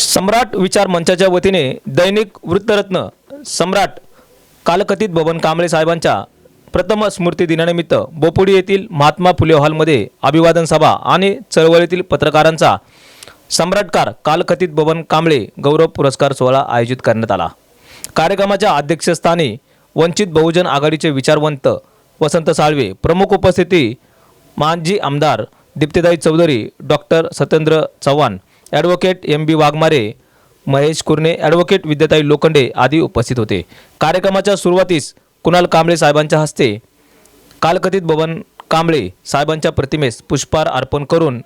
सम्राट विचार मंचाच्या वतीने दैनिक वृत्तरत्न सम्राट कालकथित बबन कांबळे साहेबांच्या प्रथम स्मृती दिनानिमित्त बोपुडी येथील महात्मा फुले हॉलमध्ये अभिवादन सभा आणि चळवळीतील पत्रकारांचा सम्राटकार कालकथित बबन कांबळे गौरव पुरस्कार सोहळा आयोजित करण्यात आला. कार्यक्रमाच्या अध्यक्षस्थानी वंचित बहुजन आघाडीचे विचारवंत वसंत साळवे प्रमुख उपस्थिती माजी आमदार Deeptitai Chaudhari doctor Satyendra Chavan advocate M B Waghmare Mahesh Kurne advocate Vidyatai Lokhande आदी उपस्थित होते. कार्यक्रमाच्या सुरुवातीस कुणाल कांबळे साहेबांच्या हस्ते कालकथित बबन कांबळे साहेबांच्या प्रतिमेस पुष्पहार अर्पण करून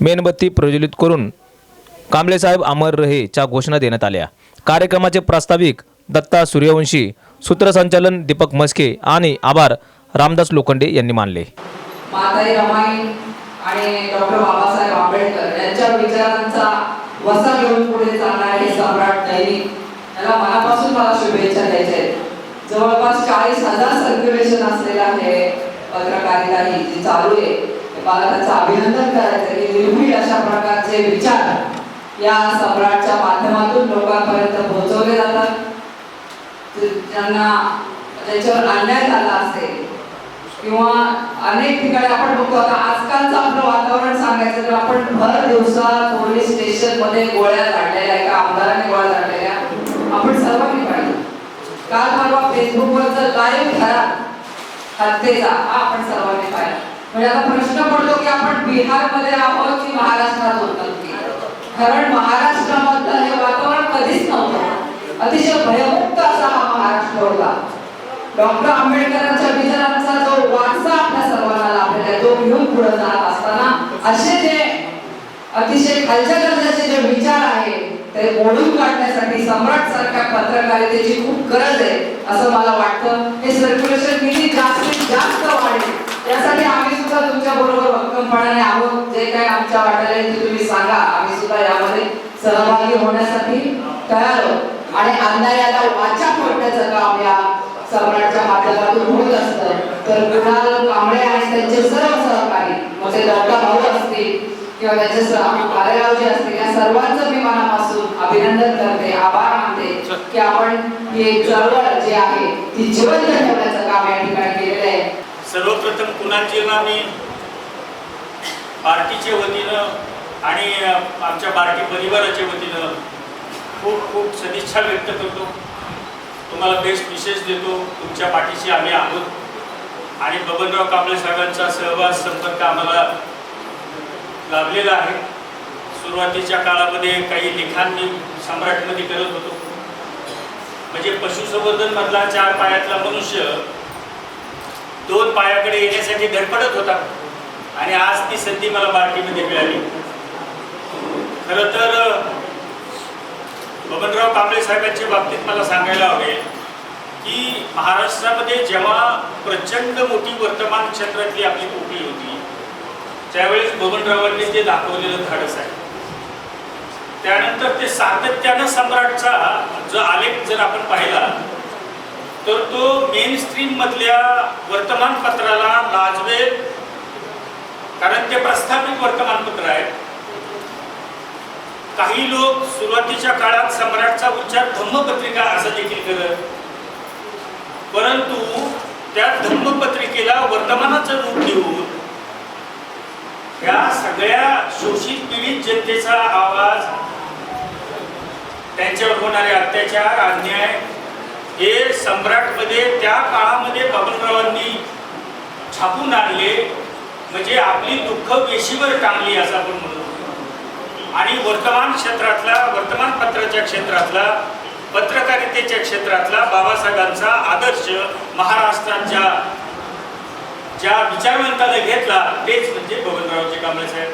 मेणबत्ती प्रज्वलित करून कांबळे साहेब अमर रहे च्या घोषणा देण्यात आल्या. कार्यक्रमाचे प्रास्ताविक दत्ता सूर्यवंशी सूत्रसंचालन दीपक मस्के आणि आभार रामदास लोखंडे यांनी मानले. माताई रमाई आणि डॉक्टर बाबासाहेब आंबेडकर यांच्या विचारांचा वसा घेऊन पुढे चालणारे सम्राट दैनिक. याला मनापासून मला शुभेच्छा द्यायच्या आहेत. जवळपास चाळीस हजार सर्क्युलेशन असलेलं हे पत्रकारिता ही जी चालू आहे मला त्याचं अभिनंदन करायचं की निर्भीड अशा प्रकारचे विचार या सम्राटच्या माध्यमातून लोकांपर्यंत पोहोचवले जातात. ज्यांना त्याच्यावर अन्याय झाला असेल किंवा अनेक ठिकाणी आपण बघतो आता आजकालचं आपलं वातावरण सांगायचं तर आपण भर दिवसात पोलीस स्टेशनमध्ये गोळ्या झाडलेल्या एका आमदाराने गोळ्या झाडलेल्या आपण सर्वांनी पाहिजे काल परवा फेसबुकवरचं लाईव्ह खरा हत्येचा हा आपण सर्वांनी पाहिला. म्हणजे आता प्रश्न पडतो की आपण बिहारमध्ये आहोत की महाराष्ट्रात होत कारण महाराष्ट्रामधलं हे वातावरण कधीच नव्हतं. अतिशय भयमुक्त असा हा महाराष्ट्र होता. डॉक्टर आंबेडकरांच्या विचार घेऊन पुढे जात असताना असे जे अतिशय खालच्या दर्जाचे जे विचार आहे ते मोडून काढण्यासाठी सम्राट सारख्या पत्रकारितेची खूप गरज आहे असं मला वाटतं. हे सर्क्युलेशन किती जास्तीत जास्त वाढेल यासाठी आम्ही सुद्धा तुमच्या बरोबर भक्कमपणाने आहोत. जे काही आमच्या वाटायला ते तुम्ही सांगा. आम्ही सुद्धा यामध्ये सहभागी होण्यासाठी तयार आहोत. आणि अन्यायाला वाचा फोडण्याचं काम या सम्राटच्या माध्यमातून होत असतं. तर कुणाल कांबळे आणि त्यांचे सर्व मग ते दत्ता भाऊ असतील किंवा त्याचे सह- कार्यरावजी असतील या सर्वांचं मी मनापासून अभिनंदन करते आभार मानते की आपण ही चळवळ जी आहे ती जिवंत ठेवण्याचं काम या ठिकाणी केलेलं आहे. सर्वप्रथम कुणालजींना मी पार्टीच्या वतीनं आणि आमच्या पार्टी परिवाराच्या वतीनं खूप खूप सदिच्छा व्यक्त करतो. तुम्हाला बेस्ट विशेष देतो. तुमच्या पाठीशी आम्ही आहोत. आणि बबनराव कांबळे साहेबांचा सहवास संपर्क आम्हाला लाभलेला आहे. सुरुवातीच्या काळामध्ये काही लिखाण मी सम्राटमध्ये करत होतो. म्हणजे पशुसंवर्धनमधला चार पायातला मनुष्य दोन पायाकडे येण्यासाठी धडपडत होता. आणि आज ती संधी मला बार्टीमध्ये मिळाली. खरं तर बबनराव कांबळे साहेबांच्या बाबतीत मला सांगायला आवडेल की महाराष्ट्रामध्ये जेव्हा प्रचंड मोठी वर्तमान क्षेत्रातली आपली पोकळी होती त्यावेळेस बबनरावांनी ते दाखवलेलं धाडस आहे. त्यानंतर ते सातत्यानं सम्राटचा जो आलेख जर आपण पाहिला तर तो मेन स्ट्रीम मधल्या वर्तमानपत्राला लाजवेल कारण ते प्रस्थापित वर्तमानपत्र आहे. काही लोक सुरुवातीच्या काळात सम्राटचा उच्चार धम्मपत्रिका असं देखील करत परंतु त्या धम्मपत्रिकेला वर्तमानाचं रूप देऊन या सगळ्या शोषित पीडित जनतेचा आवाज त्यांच्यावर होणारे अत्याचार अन्याय हे सम्राटमध्ये त्या काळामध्ये बबनरावांनी छापून आणले म्हणजे आपली दुःख वेशीवर टांगली असं आपण म्हणतो आणि वर्तमान क्षेत्रातला वर्तमानपत्राच्या क्षेत्रातला पत्रकारितेच्या क्षेत्रातला बाबासाहेबांचा आदर्श महाराष्ट्राच्या ज्या विचारवंताने घेतला तेच म्हणजे बबनरावचे कांबळे साहेब.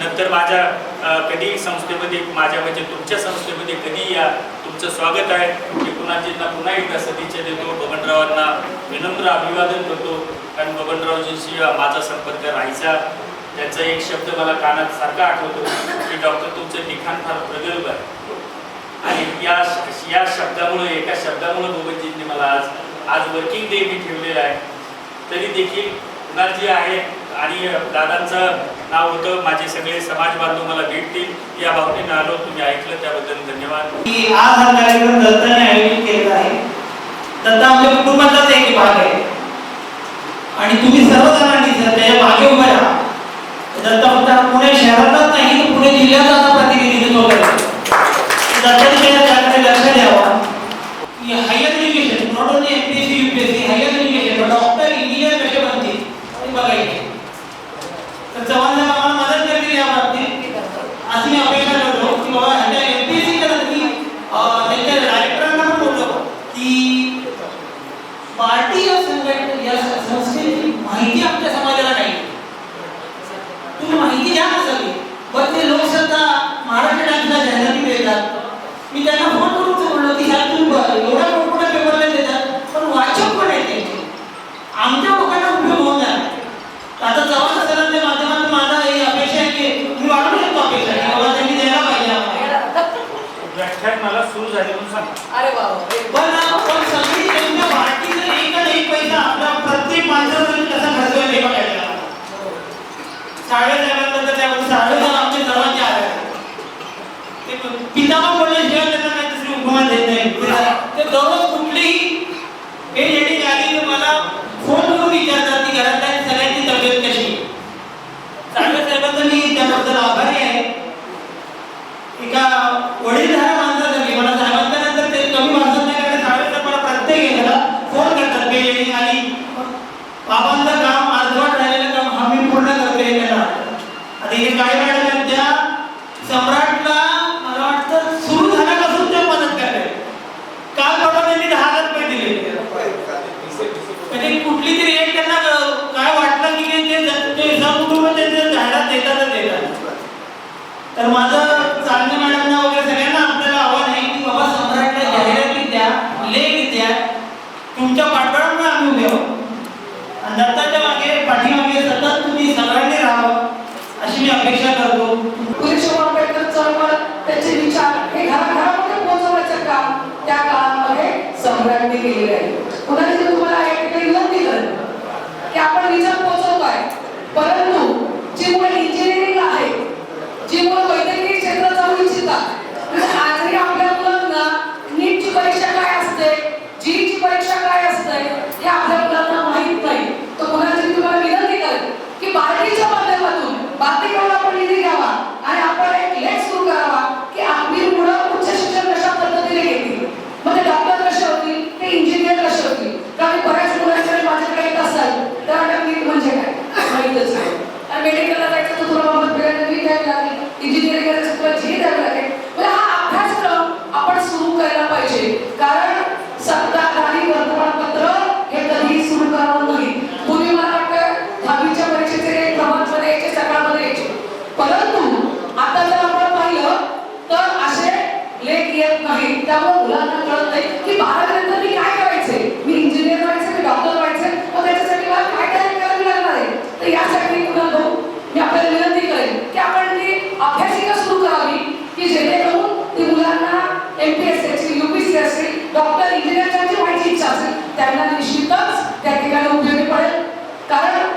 नंतर माझ्या कधी संस्थेमध्ये माझ्या म्हणजे तुमच्या संस्थेमध्ये कधी या तुमचं स्वागत आहे? मी कुणाजींना पुन्हा एकदा सदिच्छा देतो. बबनरावांना विनम्र अभिवादन करतो. कारण बबनरावजींशी माझा संपर्क राहायचा. त्यांचा एक शब्द मला कानात सारखा आठवतो की डॉक्टर तुमचं लिखाण फार प्रगल्भ आहे. आणि या या शब्दामुळे एका शब्दामुळे बोबनजींनी मला आज आज वर्किंग डे मी ठेवलेला आहे. तरी देखील कुणालजी आहे आणि दादांचं नाव होतं माझे सगळे समाज बांधव मला भेटतील या भावनेनं आलो. तुम्ही ऐकलं त्याबद्दल धन्यवाद. की आज हा कार्यक्रम दत्ताने आयोजित केलेला आहे. दत्ता आमच्या कुटुंबाचाच एक भाग आहे. आणि तुम्ही सर्वजणांनी जर त्याच्यामागे उभे राहा. दत्ता फक्त पुणे शहरातच नाही तर पुणे जिल्ह्याचा आता प्रतिनिधित्व करतो. Higher education not only M P C U P higher education but India measure ಬಂತಿ मी त्यांना फोन करून बोललो की साहेब तुम्ही ब- एवढ्या मोठमोठ्या पेपरला देतात पण वाचक कोण आहे त्यांचे आमच्या लोकांना उपयोग होऊन जाणार. आता चव्हाण सरांच्या माध्यमातून माझा ही अपेक्षा आहे की मी वाढवू शकतो अपेक्षा. की बाबा त्यांनी द्यायला पाहिजे व्याख्यान मला सुरू झाले म्हणून सांगा. अरे बाबा पण पण सगळी त्यांच्या एक पैसा प्रत्येक माणसाचं कसा खर्च हे बघायला साडे साहेबांबद्दल त्याबद्दल साडे साहेब आमचे सर्वांचे आधार आहे. पितामा पिता पण बोलल्याशिवाय त्यांना काही दुसरी उपमा देत नाही. ते दररोज कुठलीही हे लेडी आली तर मला फोन करून विचारतात की घरातल्या सगळ्यांची तब्येत कशी? चांगल्या साडे साहेबांचं मी त्याबद्दल आभारी आहे. एका वडीलधाऱ्या माणसाचं मी मला साहेबांच्या नंतर ते कमी माणसात कारण साहेब मला प्रत्येक याला फोन करतात. की लेडी आली बाबांचं काम अर्धवट राहिलेलं काम हा मी पूर्ण करते हे त्यांना आता हे काय मॅडम आहेत त्या सम्राटला मला वाटतं सुरू झाल्यापासून त्या मदत करते काल परवा त्यांनी दहा हजार रुपये दिले म्हणजे कुठली तरी एक त्यांना काय वाटलं की ते ते सहकुटुंब त्यांच्या जाहिरात देतातच देतात तर माझं चांगलं मॅडमना वगैरे सगळ्यांना आपल्याला आव्हान आहे की बाबा सम्राटला जाहिराती द्या लेख द्या तुमच्या पाठबळामुळे आम्ही उभे आणि दत्ताच्या मागे पाठीमागे सतत तुम्ही सगळ्यांनी राहावं अशी मी अपेक्षा करतो. पुरुषोत्तम आंबेडकर चळवळ त्याचे विचार हे घराघरामध्ये पोहोचवण्याचं काम त्या काळामध्ये सम्राटने केलेलं आहे पुन्हा मी तुम्हाला एक ठिकाणी विनंती करेन की आपण विचार पोहोचवतोय परंतु जी मुलं इंजिनिअरिंग आहे जी मुलं वैद्यकीय क्षेत्रात जाऊ इच्छितात म्हणजे आजही आपल्या मुलांना नीटची परीक्षा काय असते जीची परीक्षा काय असते हे आपल्या मुलांना माहीत नाही तर पुन्हा मी तुम्हाला विनंती करेन की बार्टीच्या माध्यमातून बार्टीकडून आपण निधी घ्यावा आणि आपण एक लेख सुरू करावा की आपली मुलं उच्च शिक्षण कशा पद्धतीने घेतील मग ते डॉक्टर कसे होतील ते इंजिनियर कसे होतील कारण बऱ्याच मुलांकडे माझ्याकडे येत असाल तर आता नीट म्हणजे काय माहीतच नाही आणि मेडिकलला जायचं तर तुला बाबा फिरायला द्यावी लागेल इंजिनिअरिंग करायचं तुला जी द्यावी लागेल. म्हणजे हा अभ्यासक्रम आपण सुरू करायला पाहिजे. कारण सत्ताधारी वर्तमानपत्र हे कधीही सुरू करावं नाही. पूर्वी मला वाटतं दहावीच्या परीक्षेचे प्रमाणमध्ये यायचे सकाळमध्ये यायचे. परंतु आता जर आपण पाहिलं तर असे लेख येत नाही त्यामुळे मुलांना कळत नाही की बारावीनंतर मी काय करायचंय मी इंजिनियर व्हायचं मी डॉक्टर व्हायचं मग त्याच्यासाठी मला काय तयारी करावी लागणार आहे तर यासाठी मुलांना मी आपल्याला विनंती करेन की आपण ती अभ्यासिका सुरू करावी की जेणेकरून ती मुलांना एमपीएससी असेल युपीएससी असेल डॉक्टर इंजिनियरची व्हायची इच्छा असेल त्यांना निश्चितच त्या ठिकाणी उपयोगी पडेल कारण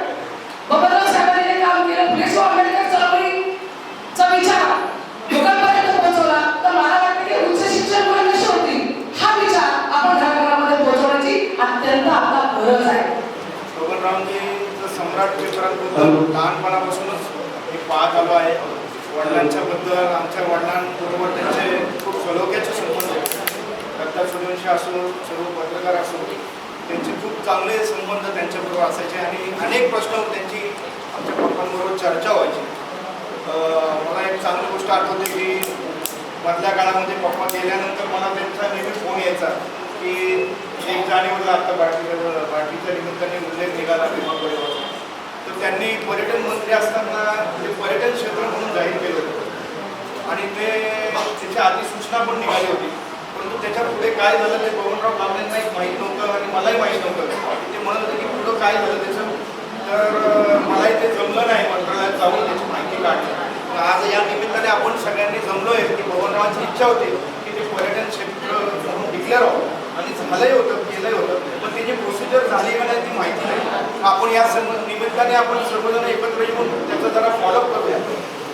बबनराव साहेबांनी जे काम केलं पुलेस आंबेडकर चळवळीचा विचार लोकांपर्यंत पोहोचवला तर मला वाटतं की उच्च शिक्षण मुलं कशी होतील हा विचार आपण घराघरामध्ये पोहोचवण्याची अत्यंत आता गरज आहे बबनरावजीचं सम्राट पेपराबद्दल लहानपणापासूनच मी पाहत आलो आहे वडिलांच्या बद्दल आमच्या वडिलांबरोबर त्यांचे खूप सलोख्याचे संबंध. दत्ता सूर्यवंशी असो सर्व पत्रकार असो त्यांचे खूप चांगले संबंध त्यांच्याबरोबर असायचे आणि अनेक प्रश्नावर त्यांची आमच्या पप्पांबरोबर चर्चा व्हायची मला एक चांगली गोष्ट आठवते की मधल्या काळामध्ये पप्पा गेल्यानंतर मला त्यांचा नेहमी फोन यायचा की एक जानेवारीला आता बाटलीच्या बाटलीच्या निमित्ताने उल्लेख निघाला भीमा कोरेगावचा तर त्यांनी पर्यटन मंत्री असताना ते पर्यटन क्षेत्र म्हणून जाहीर केलं होतं. आणि ते त्याची अधिसूचना पण निघाली होती. परंतु त्याच्या पुढे काय झालं ते बबनराव एक माहीत नव्हतं आणि मलाही माहीत नव्हतं. ते म्हणत होते की पुढं काय झालं त्याचं तर मलाही ते जमलं नाही. मंत्रालयात जाऊन त्याची माहिती काढली. आज या निमित्ताने आपण सगळ्यांनी जमलो आहे की बबनरावांची इच्छा होती की ते पर्यटन क्षेत्र म्हणून डिक्लेअर व्हावं. म्हणजे आणि झालंही होतं केलंही होतं पण त्याची प्रोसिजर झाली का नाही ती माहिती नाही. आपण या सर्व निमित्ताने आपण सर्वजण एकत्र येऊन त्याचा जरा फॉलोअप करूया.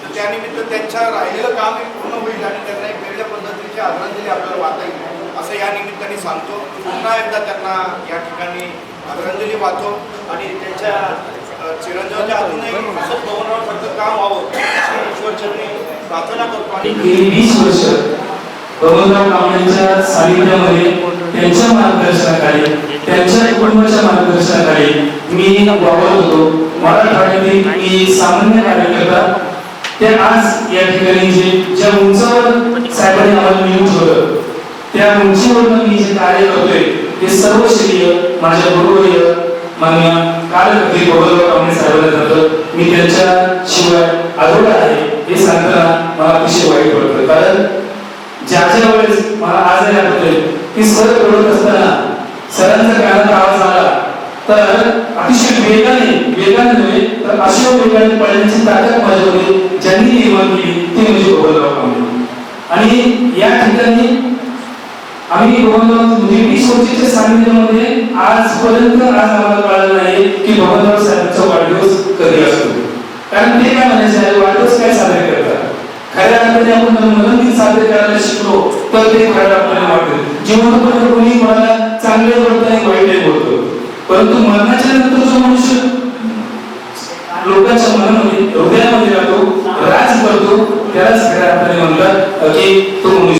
तर त्यानिमित्त त्यांच्या राहिलेलं काम हे पूर्ण होईल आणि त्यांना एक वेगळ्या पद्धतीची आदरांजली आपल्याला वाहता येईल. असं या निमित्ताने सांगतो. पुन्हा एकदा त्यांना या ठिकाणी आदरांजली वाहतो आणि त्यांच्या चिरंजीवाच्या अजूनही असं पवनावर फक्त काम व्हावं ईश्वरचरणी प्रार्थना करतो आणि वीस वर्ष बबनराव कांबळेच्या सानिध्यामध्ये त्यांच्या मार्गदर्शनाखाली त्यांच्या कुटुंबाच्या मार्गदर्शनाखाली मी वावरत होतो. मराठवाड्यातील मी सामान्य कार्यकर्ता. ते आज या ठिकाणी जे ज्या उंचावर साहेबांनी आम्हाला नियुक्त होतं त्या उंचीवरनं मी जे कार्य करतोय ते सर्व श्रेय माझ्या गुरुवर्य मान्य कार्यकर्ते बबनराव कांबळे साहेबांना जातं मी त्यांच्या शिवाय आरोग्य आहे हे सांगताना मला अतिशय वाईट वाटतं कारण ज्या ज्या वेळेस मला आज आठवतंय की सर करत असताना सरांचा कानात आवाज आला. तर अतिशय वेगाने वेगाने नव्हे तर अशा वेगाने पळण्याची ताकद माझ्यामध्ये ज्यांनी निर्माण केली ते म्हणजे बबनराव कांबळे. आणि या ठिकाणी आम्ही बबनराव म्हणजे वीस वर्षाच्या सानिध्यामध्ये आजपर्यंत आज आम्हाला कळलं नाही की बबनराव साहेबांचा वाढदिवस कधी असतो. कारण ते काय म्हणायचं आहे वाढदिवस काय साजरे पद्धतीने आपण कोणी कोणाला चांगले बोलत नाही वाईटही बोलतो. परंतु मरणाच्या मनुष्य लोकांच्या मनामध्ये हृदयामध्ये राहतो राज करतो त्यालाच खऱ्या अर्थाने म्हणतात की तो मनुष्य